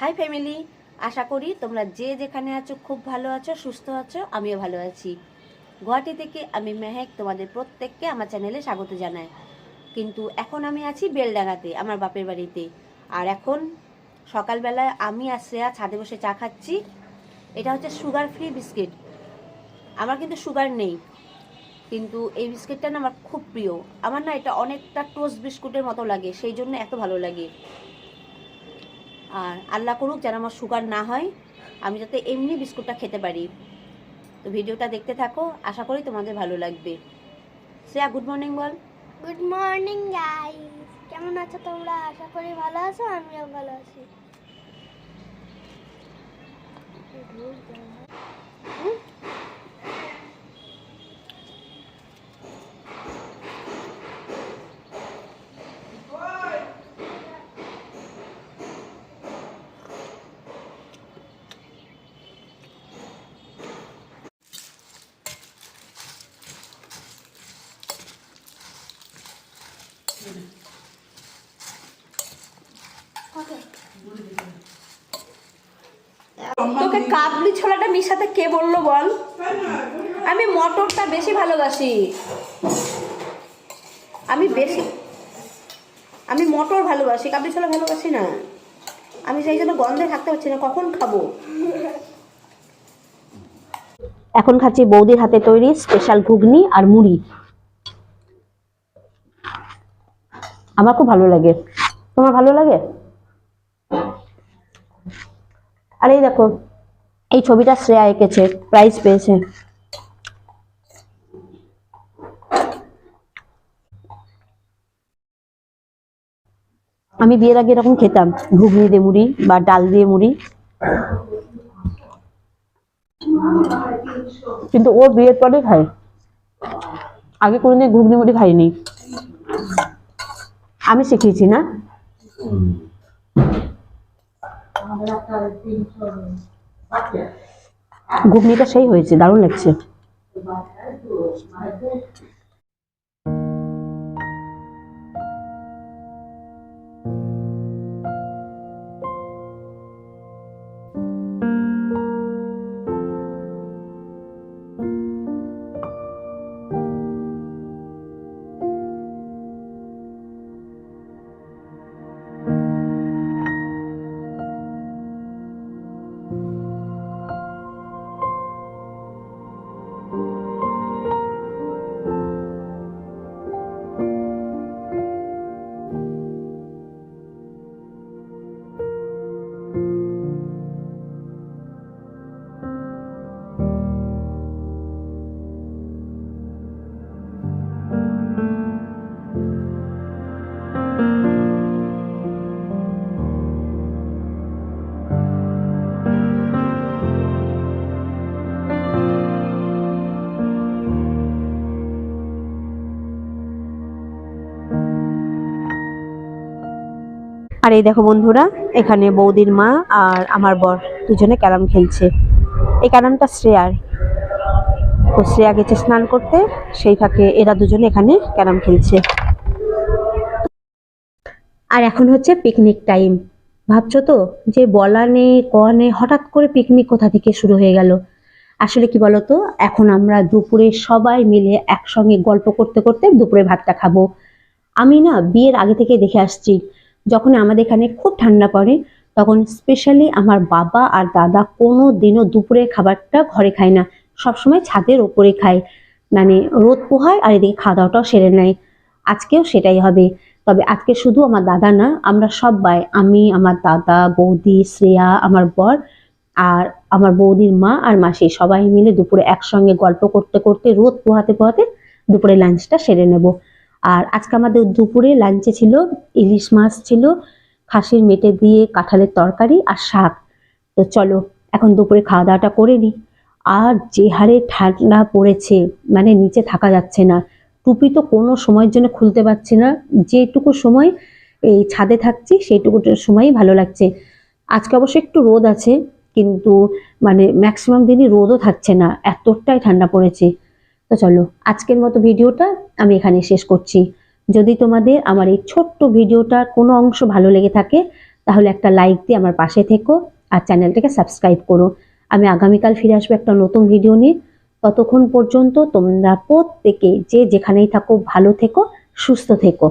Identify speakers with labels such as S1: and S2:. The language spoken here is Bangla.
S1: হাই ফ্যামিলি আশা করি তোমরা যে যেখানে আছো, খুব ভালো আছো, সুস্থ আছো, আমিও ভালো আছি। গুয়াহাটি থেকে আমি মেহেক তোমাদের প্রত্যেককে আমার চ্যানেলে স্বাগত জানাই। কিন্তু এখন আমি আছি বেলডাঙাতে আমার বাপের বাড়িতে। আর এখন সকালবেলায় আমি আর শ্রেয়া ছাদে বসে চা খাচ্ছি। এটা হচ্ছে সুগার ফ্রি বিস্কিট আমার কিন্তু সুগার নেই। কিন্তু এই বিস্কিটটা না আমার খুব প্রিয়। আমার না এটা অনেকটা টোস্ট বিস্কুটের মতো লাগে, সেই জন্য এত ভালো লাগে। আর আল্লাহ করুক যেন আমার সুগার না হয়, আমি যাতে এমনি বিস্কুটটা খেতে পারি। তো ভিডিওটা দেখতে থাকো, আশা করি তোমাদের ভালো লাগবে। শ্রেয়া গুড মর্নিং বল।
S2: গুড মর্নিং গাইস কেমন আছো তোমরা? আশা করি ভালো আছো, আমিও ভালো আছি।
S1: কাবলি ছোলাটা মিশাতে কে বলল বল? আমি মটরটা বেশি ভালোবাসি। আমি বেশি আমি মটর ভালোবাসি, কাবলি ছোলা ভালোবাসি না। আমি সেই জন্য গন্ধে থাকতে পারছি না, কখন খাব? এখন খাচ্ছি বৌদির হাতে তৈরি স্পেশাল ঘুগনি আর মুড়ি। আমার খুব ভালো লাগে। তোমার ভালো লাগে? আর এই দেখো এই ছবিটা শ্রেয়া এঁকেছে প্রাইজ পেয়েছে। আমি বিয়ের আগে এরকম খেতাম, ঘুগনি দিয়ে মুড়ি বা ডাল দিয়ে মুড়ি। কিন্তু ও বিয়ের পরে খায়। আগে কোনোদিন ঘুগনি মুড়ি খাইনি। আমি শিখিয়েছি না? ঘুগনিটা সেই হয়েছে দারুণ লাগছে। আর এই দেখো বন্ধুরা, এখানে বৌদির মা আর আমার বর দুজনে ক্যারাম খেলছে। এই ক্যারামটা শ্রেয়ার। তো শ্রেয়া গেছে স্নান করতে, সেই ফাঁকে এরা দুজনে এখানে ক্যারাম খেলছে। আর এখন হচ্ছে পিকনিক টাইম ভাবছ তো যে বলা নেই, ক নেই, হঠাৎ করে পিকনিক কোথা থেকে শুরু হয়ে গেল? আসলে কি বলতো, এখন আমরা দুপুরে সবাই মিলে একসঙ্গে গল্প করতে করতে দুপুরে ভাতটা খাব। আমি না বিয়ের আগে থেকে দেখে আসছি যখন আমাদের এখানে খুব ঠান্ডা পড়ে, তখন স্পেশালি আমার বাবা আর দাদা কোনো দিনও দুপুরের খাবারটা ঘরে খায় না। সবসময় ছাদের ওপরে খায়। মানে রোদ পোহায় আর এদিকে খাওয়া দাওয়াটাও সেরে নেয়। আজকেও সেটাই হবে। তবে আজকে শুধু আমার দাদা না, আমরা সবাই, আমি, আমার দাদা, বৌদি, শ্রেয়া, আমার বর আর আমার বৌদির মা আর মাসি সবাই মিলে দুপুরে একসঙ্গে গল্প করতে করতে, রোদ পোহাতে পোহাতে দুপুরে লাঞ্চটা সেরে নেব। আর আজকে আমাদের দুপুরে লাঞ্চে ছিল ইলিশ মাছ ছিল, খাসির মেটে দিয়ে কাঁঠালের তরকারি আর শাক। তো চলো, এখন দুপুরে খাওয়া দাওয়াটা করে নিই। আর যে হারে ঠান্ডা পড়েছে মানে নিচে থাকা যাচ্ছে না, টুপি তো কোনো সময়ের জন্য খুলতে পারছি না, যেটুকু সময় এই ছাদে থাকছি সেইটুকু সময়ই ভালো লাগছে। আজকে অবশ্য একটু রোদ আছে, কিন্তু মানে ম্যাক্সিমাম দিনই রোদও থাকছে না, এতটাই ঠান্ডা পড়েছে। তো চলো, আজকের মতো ভিডিওটা আমি এখানে শেষ করছি। যদি তোমাদের আমার এই ছোট্ট ভিডিওটার কোনো অংশ ভালো লেগে থাকে, তাহলে একটা লাইক দিয়ে আমার পাশে থেকো আর চ্যানেলটাকে সাবস্ক্রাইব করো। আমি আগামীকাল ফিরে আসব একটা নতুন ভিডিও নিয়ে। ততক্ষণ পর্যন্ত তোমরা প্রত্যেকে যে যেখানেই থাকো ভালো থেকো, সুস্থ থেকো।